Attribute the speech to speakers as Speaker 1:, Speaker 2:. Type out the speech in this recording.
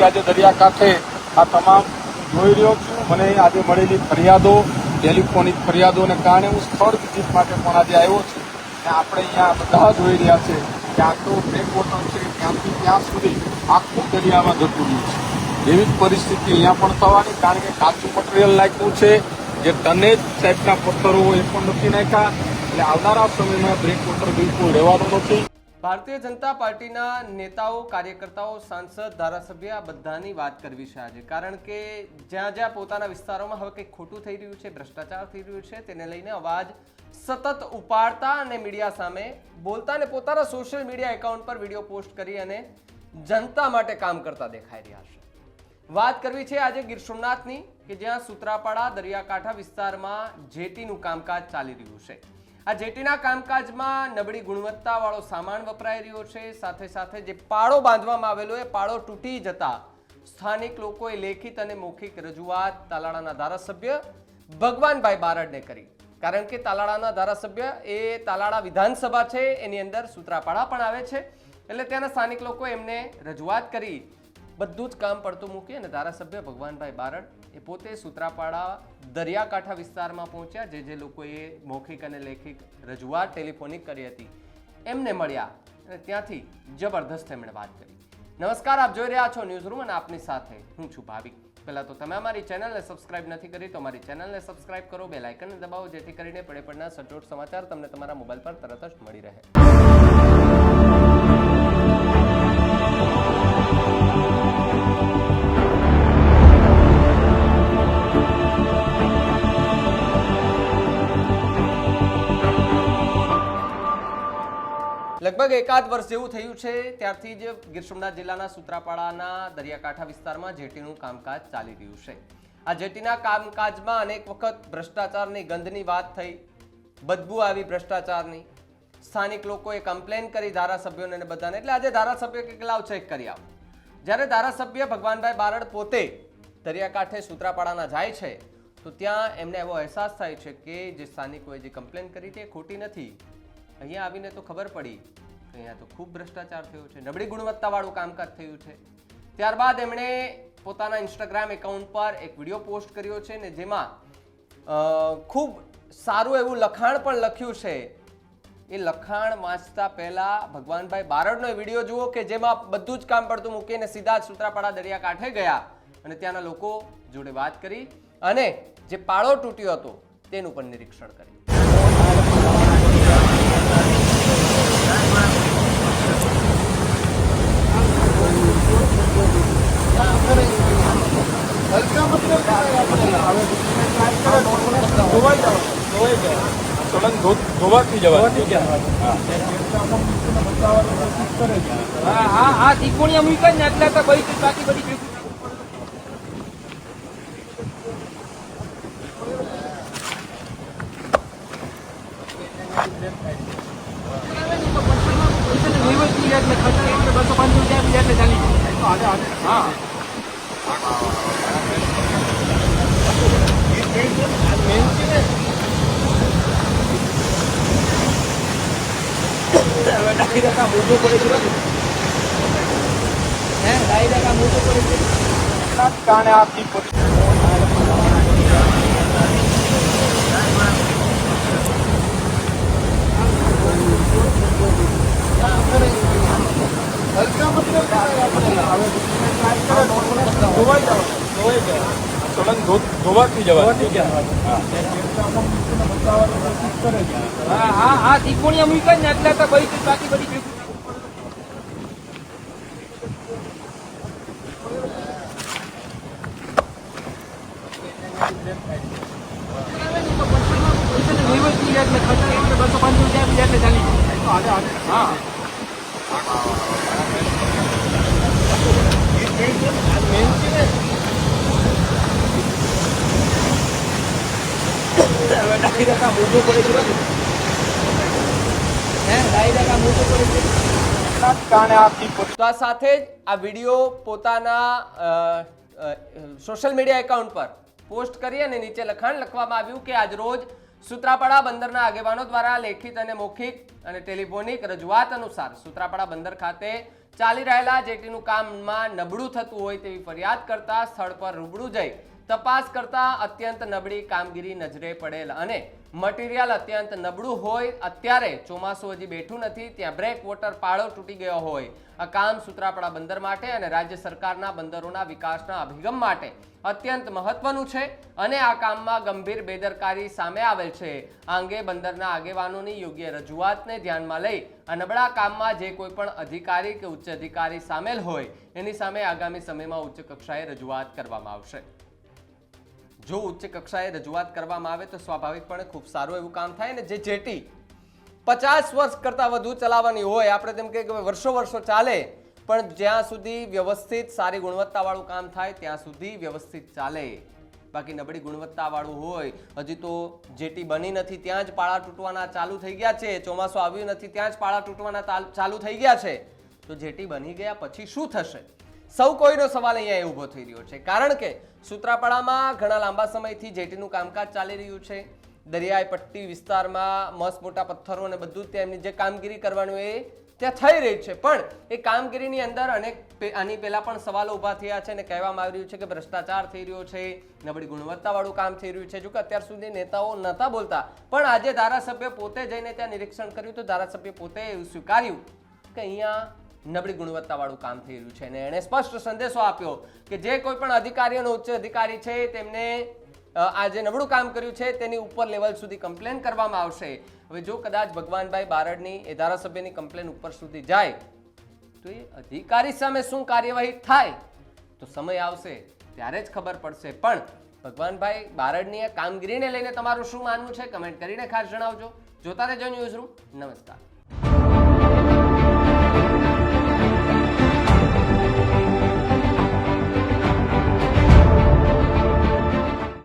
Speaker 1: કે આજે દરિયાકાંઠે આ તમામ જોઈ રહ્યો છું. મને આજે મળેલી ફરિયાદો, ટેલિફોનિક ફરિયાદોને કારણે હું સ્થળ વિઝિટ માટે પણ આજે આવ્યો છું. અને આપણે અહીંયા બધા જોઈ રહ્યા છે કે બ્રેક બ્રેકવોટર છે. ત્યાંથી ત્યાં સુધી આખું દરિયામાં જતું રહ્યું છે. એવી જ પરિસ્થિતિ અહીંયા પણ થવાની, કારણ કે કાચું મટીરિયલ નાખ્યું છે. જે ટનેજ ટાઈપના પથ્થરો એ પણ નથી નાખ્યા. એટલે આવનારા સમયમાં બ્રેકવોટર બિલકુલ રહેવાનું નથી.
Speaker 2: ભારતીય જનતા પાર્ટીના નેતાઓ, કાર્યકર્તાઓ, સાંસદ, ધારાસભ્ય આ બધાની વાત કરવી છે આજે. કારણ કે જ્યાં જ્યાં પોતાના વિસ્તારોમાં હવે કંઈક ખોટું થઈ રહ્યું છે, ભ્રષ્ટાચાર થઈ રહ્યું છે, તેને લઈને અવાજ સતત ઉપાડતા અને મીડિયા સામે બોલતા અને પોતાના સોશિયલ મીડિયા એકાઉન્ટ પર વીડિયો પોસ્ટ કરી અને જનતા માટે કામ કરતા દેખાઈ રહ્યા છે. વાત કરવી છે આજે ગીર સોમનાથની, કે જ્યાં સુત્રાપાડા, દરિયાકાંઠા વિસ્તારમાં જેટીનું કામકાજ ચાલી રહ્યું છે. આ જેટીના કામકાજમાં નબળી ગુણવત્તાવાળો સામાન વપરાઈ રહ્યો છે. સાથે સાથે જે પાળો બાંધવામાં આવેલો એ પાળો તૂટી જતા સ્થાનિક લોકોએ લેખિત અને મૌખિક રજૂઆત તાલાળાના ધારાસભ્ય ભગવાનભાઈ બારડને કરી. કારણ કે તાલાળાના ધારાસભ્ય એ તાલાળા વિધાનસભા છે, એની અંદર સુત્રાપાડા પણ આવે છે. એટલે ત્યાંના સ્થાનિક લોકો એમને રજૂઆત કરી, બધું જ કામ પડતું મૂકી અને ધારાસભ્ય ભગવાનભાઈ બારડ એ પોતે સુત્રાપાડા દરિયાકાંઠા વિસ્તારમાં પહોંચ્યા, જે જે લોકોએ મૌખિક અને લેખિક રજૂઆત ટેલિફોનિક કરી હતી, એમને મળ્યા અને ત્યાંથી જબરદસ્ત એમણે વાત કરી. નમસ્કાર, આપ જોઈ રહ્યા છો ન્યૂઝ રૂમ અને આપની સાથે હું છું ભાવિક. પહેલાં તો તમે અમારી ચેનલને સબસ્ક્રાઇબ નથી કરી, તો અમારી ચેનલને સબસ્ક્રાઇબ કરો બે લાઇકનને દબાવો, જેથી કરીને પડે પડના સચોટ સમાચાર તમને તમારા મોબાઈલ પર તરત જ મળી રહે. લગભગ એકાદ વર્ષ જેવું થયું છે, ત્યારથી જ ગીર સોમનાથ જિલ્લાના સુત્રાપાડાના દરિયાકાંઠા વિસ્તારમાં જેટીનું કામકાજ ચાલી રહ્યું છે. આ જેટીના કામકાજમાં અનેક વખત ભ્રષ્ટાચારની ગંધની વાત થઈ, બદબુ આવી ભ્રષ્ટાચારની. સ્થાનિક લોકોએ કમ્પ્લેન કરી ધારાસભ્યોને અને બધાને. એટલે આજે ધારાસભ્ય કે લાવ ચેક કરી આવો. જ્યારે ધારાસભ્ય ભગવાનભાઈ બારડ પોતે દરિયાકાંઠે સુત્રાપાડાના જાય છે, તો ત્યાં એમને એવો અહેસાસ થાય છે કે જે સ્થાનિકોએ જે કમ્પ્લેન કરી તે ખોટી નથી. અહીંયા આવીને તો ખબર પડી અહીંયા તો ખૂબ ભ્રષ્ટાચાર થયો છે, નબળી ગુણવત્તાવાળું કામકાજ થયું છે. ત્યારબાદ એમણે પોતાના ઇન્સ્ટાગ્રામ એકાઉન્ટ પર એક વીડિયો પોસ્ટ કર્યો છે ને જેમાં ખૂબ સારું એવું લખાણ પણ લખ્યું છે. એ લખાણ વાંચતા પહેલાં ભગવાનભાઈ બારડનો વીડિયો જુઓ કે જેમાં બધું જ કામ પડતું મૂકીને સીધા જ સુત્રાપાડા દરિયાકાંઠે ગયા અને ત્યાંના લોકો જોડે વાત કરી અને જે પાળો તૂટ્યો હતો તેનું પણ નિરીક્ષણ કર્યું.
Speaker 1: સળંગ ધો- ધોવાથી જવા
Speaker 3: હા હા હા ત્રિકોણીયા મૂક્યા ને એટલે તો બધી બાકી બધી ભેગું બસો પાંચસો રૂપિયા બીજા ચાલી હા હવે ડાયરેક્ટ આ મોટો પડે છે હે ડાયરેક્ટ આ મોટો પડે છે
Speaker 1: એના જ કારણે ધો- ધોવાથી જવા
Speaker 3: હા. હા હા ત્રિકોણીયા મૂક્યા ને એટલે તો બધી બાકી બધી હા. ડાયરેક્ટ આ મોટો પડે છે. હે ડાયરેક્ટ આ મોટો પડે છે.
Speaker 1: જ કારણે આખી
Speaker 2: તો આ સાથે જ આ વીડિયો પોતાના સોશિયલ મીડિયા એકાઉન્ટ પર પોસ્ટ કરી અને નીચે લખાણ લખવામાં આવ્યું કે આજ રોજ સુત્રાપાડા બંદરના આગેવાનો દ્વારા લેખિત અને મૌખિક અને ટેલિફોનિક રજૂઆત અનુસાર સુત્રાપાડા બંદર ખાતે ચાલી રહેલા જેટીનું કામમાં નબળું થતું હોય તેવી ફરિયાદ કરતા સ્થળ પર રૂબરૂ જઈ તપાસ કરતા અત્યંત નબળી કામગીરી નજરે પડેલ અને મટીરિયલ અત્યંત નબળું હોય, અત્યારે ચોમાસું હજી બેઠું નથી, ત્યાં બ્રેક વોટર પાળો તૂટી ગયો હોય. આ કામ સૂત્રાપાડા બંદર માટે અને રાજ્ય સરકારના બંદરોના વિકાસના અભિગમ માટે અત્યંત મહત્વનું છે અને આ કામમાં ગંભીર બેદરકારી સામે આવેલ છે. આ અંગે બંદરના આગેવાનોની યોગ્ય રજૂઆતને ધ્યાનમાં લઈ આ નબળા કામમાં જે કોઈ પણ અધિકારી કે ઉચ્ચ અધિકારી સામેલ હોય, એની સામે આગામી સમયમાં ઉચ્ચ કક્ષાએ રજૂઆત કરવામાં આવશે. જો ઉચ્ચ કક્ષાએ રજૂઆત કરવામાં આવે તો સ્વાભાવિકપણે ખૂબ સારું એવું કામ થાય ને જે જેટી પચાસ વર્ષ કરતાં વધુ ચલાવવાની હોય. આપણે તેમ કહીએ કે વર્ષો વર્ષો ચાલે, પણ જ્યાં સુધી વ્યવસ્થિત સારી ગુણવત્તાવાળું કામ થાય, ત્યાં સુધી વ્યવસ્થિત ચાલે. બાકી નબળી ગુણવત્તાવાળું હોય, હજી તો જેટી બની નથી, ત્યાં જ પાળા તૂટવાના ચાલુ થઈ ગયા છે. ચોમાસું આવ્યું નથી, ત્યાં જ પાળા તૂટવાના ચાલુ થઈ ગયા છે. તો જેટી બની ગયા, પછી શું થશે? સૌ કોઈનો સવાલ અહીંયા એ ઊભો થઈ રહ્યો છે. કારણ કે સુત્રાપાડામાં ઘણા લાંબા સમયથી જેટીનું કામકાજ ચાલી રહ્યું છે. દરિયાઈ પટ્ટી વિસ્તારમાં મસ્ત મોટા પથ્થરો અને બધું તેમની જે કામગીરી કરવાનું એ ત્યાં થઈ રહી છે. પણ એ કામગીરીની અંદર અનેક આની પહેલાં પણ સવાલો ઊભા થયા છે અને કહેવામાં આવી રહ્યું છે કે ભ્રષ્ટાચાર થઈ રહ્યો છે. નબળી ગુણવત્તાવાળું કામ થઈ રહ્યું છે. જો કે અત્યાર સુધી નેતાઓ નહોતા બોલતા. પણ આજે ધારાસભ્ય પોતે જઈને ત્યાં નિરીક્ષણ કર્યું તો ધારાસભ્ય પોતે એવું સ્વીકાર્યું કે અહીંયા નબળી ગુણવત્તાવાળું કામ થઈ રહ્યું છે અને એણે સ્પષ્ટ સંદેશો આપ્યો કે જે કોઈ પણ અધિકારી અને ઉચ્ચ અધિકારી છે, તેમને આ જે નબળું કામ કર્યું છે, તેની ઉપર લેવલ સુધી કમ્પ્લેન કરવામાં આવશે. હવે જો કદાચ ભગવાનભાઈ બારડની એ ધારાસભ્યની કમ્પ્લેન ઉપર સુધી જાય, તો એ અધિકારી સામે શું કાર્યવાહી થાય? તો સમય આવશે, ત્યારે જ ખબર પડશે. પણ ભગવાનભાઈ બારડની આ કામગીરીને લઈને તમારું શું માનવું છે? કમેન્ટ કરીને ખાસ જણાવજો. જોતા રહેજો ન્યૂઝ રૂમ. નમસ્કાર.